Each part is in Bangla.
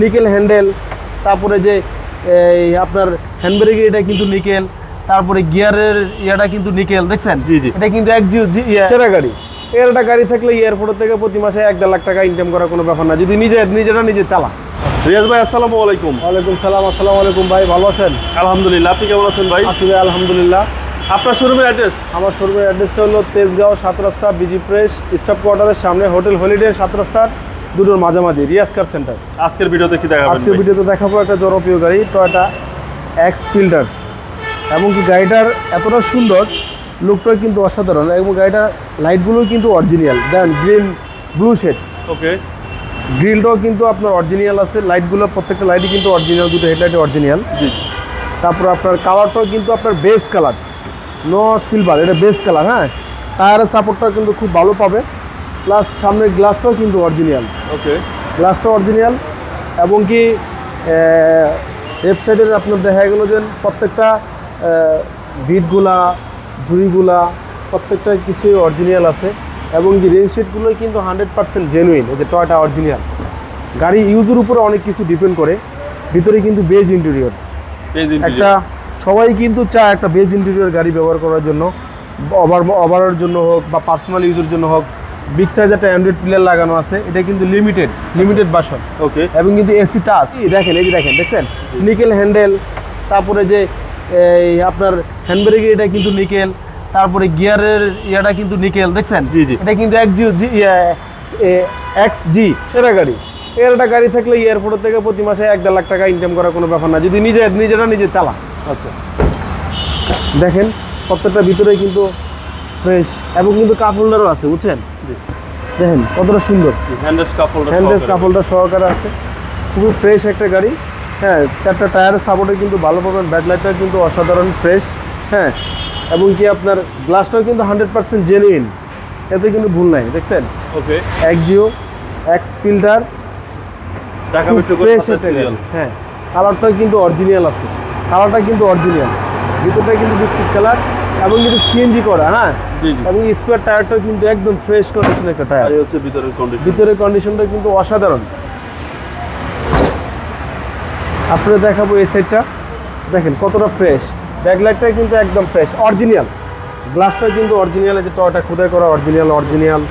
নিকেল হ্যান্ডেল তারপরে যে এই আপনার হ্যান্ডব্রেকের এটা কিন্তু নিকেল তারপরে গিয়ারের ইয়াটা কিন্তু নিকেল দেখছেন? জি, জি। এটা কিন্তু এক সেরা গাড়ি। এর একটা গাড়ি থাকলে এয়ারপোর্ট থেকে প্রতি মাসে এক দেড় লাখ টাকা ইনকাম করার কোনো ব্যাপার না। যদি নিজে নিজেরা নিজে চালা। রিয়াজ ভাই আসসালামু আলাইকুম। ওয়ালাইকুম সালাম আসসালামু আলাইকুম ভাই ভালো আছেন? আলহামদুলিল্লাহ আপনি কেমন আছেন ভাই? আছি ভাই আলহামদুলিল্লাহ। আপনার শোরুমের অ্যাড্রেস আমার শোরুমের অ্যাড্রেসটা হলো তেজগাঁও সাত রাস্তা বিজি প্রেস স্টাফ কোয়ার্টারের সামনে হোটেল হলিডে সাত রাস্তার। দুটোর মাঝামাঝি রিয়াজ কার সেন্টার। আজকের ভিডিওতে কি দেখাবেন আজকের ভিডিওতে দেখাবো একটা জনপ্রিয় গাড়ি টয়োটা এক্স ফিল্ডার এবং কি গাড়িটার এতটা সুন্দর লুকটা কিন্তু অসাধারণ এবং গাড়িটার লাইটগুলো কিন্তু original then green blue shade okay গ্রিলটাও কিন্তু আপনার অরিজিনাল আছে লাইটগুলো প্রত্যেকটা লাইটই কিন্তু অরিজিনাল দুটো হেডলাইটে অরিজিনাল জি। তারপর আপনার কালারটাও কিন্তু আপনার বেস কালার নো সিলভার এটা বেস কালার হ্যাঁ? টায়ারের সাপোর্টটাও কিন্তু খুব ভালো পাবে। প্লাস সামনের গ্লাসটাও কিন্তু অরিজিনাল। ওকে গ্লাসটা অরিজিনাল এবং কি ওয়েবসাইটের আপনার দেখা গেলো যে প্রত্যেকটা বিটগুলা জুড়িগুলা প্রত্যেকটা কিছুই অরিজিনাল আছে এবং কি রেনশেডগুলো কিন্তু হান্ড্রেড পার্সেন্ট জেনুইন এই যে টয়টা অরিজিনাল গাড়ি ইউজের উপরে অনেক কিছু ডিপেন্ড করে ভিতরে কিন্তু বেজ ইন্টেরিয়র একটা সবাই কিন্তু চায় একটা বেজ ইন্টেরিয়র গাড়ি ব্যবহার করার জন্য ওভার ওভারের জন্য হোক বা পার্সোনাল ইউজের জন্য হোক বিগ সাইজ একটা অ্যান্ড্রয়েড প্লেয়ার লাগানো আছে। এটা কিন্তু লিমিটেড লিমিটেড বাসন ওকে এবং কিন্তু এসি টাচ দেখেন এই যে দেখেন দেখছেন? নিকেল হ্যান্ডেল তারপরে যে এই আপনার হ্যান্ডব্রেকের এটা কিন্তু নিকেল তারপরে গিয়ারের ইয়াটা কিন্তু নিকেল দেখছেন? জি, জি। এটা কিন্তু এক জি এক্স জি সেরা গাড়ি। এর একটা গাড়ি থাকলে এয়ারপোর্ট থেকে প্রতি মাসে এক দেড় লাখ টাকা ইনকাম করার কোনো ব্যাপার না। যদি নিজে নিজেরা নিজে চালা আচ্ছা। দেখেন প্রত্যেকটা ভিতরে কিন্তু ফ্রেশ এবং কিন্তু কাপ হোল্ডারও আছে বুঝছেন? দেখেন কতটা সুন্দর। হ্যান্ডেস কাপ হোল্ডার সহকারে আছে। খুবই ফ্রেশ একটা গাড়ি। হ্যাঁ চারটা টায়ারের সাপোর্টে কিন্তু ভালো পাবেন ব্যাকলাইটটা কিন্তু অসাধারণ ফ্রেশ হ্যাঁ এবং কি আপনার গ্লাসটাও কিন্তু হান্ড্রেড পার্সেন্ট জেনুইন এতে কিন্তু ভুল নাই দেখছেন? ওকে এক জিও এক্স ফিল্টার ফ্রেশ একটা গাড়ি। হ্যাঁ কালারটা কিন্তু অরিজিনাল আছে। কালারটা কিন্তু অরিজিনাল ভিতরটা কিন্তু বিস্কিট কালার এবং কিন্তু সিএনজি করা হ্যাঁ এবং স্পেয়ার টায়ারটাও কিন্তু একদম ফ্রেশ কন্ডিশন একটা টায়ার হচ্ছে ভিতরের কন্ডিশন ভিতরের কন্ডিশনটা কিন্তু অসাধারণ। আপনারা দেখাবো এই সাইডটা দেখেন কতটা ফ্রেশ ব্যাকলাইটটা কিন্তু একদম ফ্রেশ অরিজিনাল গ্লাসটা কিন্তু অরিজিনাল যে টয়টা খোদাই করা অরিজিনাল অরিজিনাল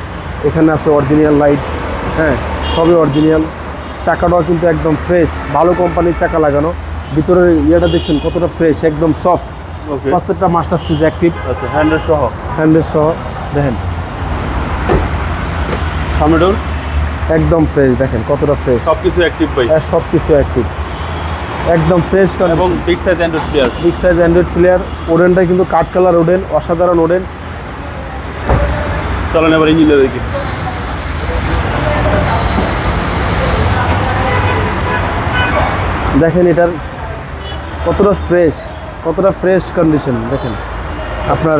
এখানে আছে অরিজিনাল লাইট হ্যাঁ সবই অরিজিনাল চাকাটাও কিন্তু একদম ফ্রেশ ভালো কোম্পানির চাকা লাগানো। ভিতরের ইয়েটা দেখছেন কতটা ফ্রেশ একদম সফট প্রত্যেকটা মাস্টার সুইচ অ্যাক্টিভ আচ্ছা হ্যান্ডেল সহ? হ্যান্ডেল সহ। দেখেন। সামনে ডোর একদম ফ্রেশ দেখেন কতটা ফ্রেশ সবকিছু অ্যাক্টিভ ভাই। হ্যাঁ সব কিছু অ্যাক্টিভ একদম ফ্রেশ এবং big size Android player big size Android player ওডেনটা কিন্তু কাঠ কালার ওডেন অসাধারণ ওডেন চলেন এবার ইঞ্জিনের দিকে দেখেন এটার কতটা ফ্রেশ কতটা ফ্রেশ কন্ডিশন দেখেন আপনার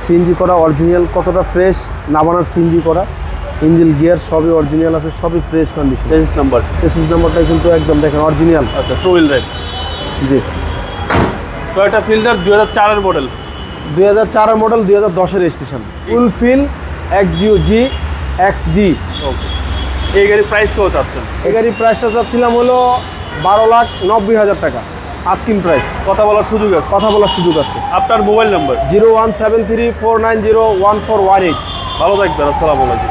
সিএনজি করা অরিজিনাল কতটা ফ্রেশ নাবানার সিএনজি করা ইঞ্জিন গিয়ার সবই অরিজিনাল আছে সবই ফ্রেশ কন্ডিশন রেজিস নাম্বার সেসিস নাম্বারটা কিন্তু একদম দেখেন অরিজিনাল আচ্ছা টু হুইল ড্রাইভ জি। টয়োটা ফিল্ডার দুই হাজার চারের মডেল দুই হাজার চারের মডেল দুই হাজার দশের স্টেশন উলফিল এক্স জিও জি এক্স জি। ওকে এই গাড়ির প্রাইস কত চাচ্ছেন? এই গাড়ির প্রাইসটা চাচ্ছিলাম হলো বারো লাখ নব্বই হাজার টাকা। আস্কিন প্রাইস কথা বলার সুযোগ আছে। কথা বলার সুযোগ আছে। আপনার mobile number? Zero one seven three four nine zero one four one eight. ভালো থাকবেন আসসালামু আলাইকুম।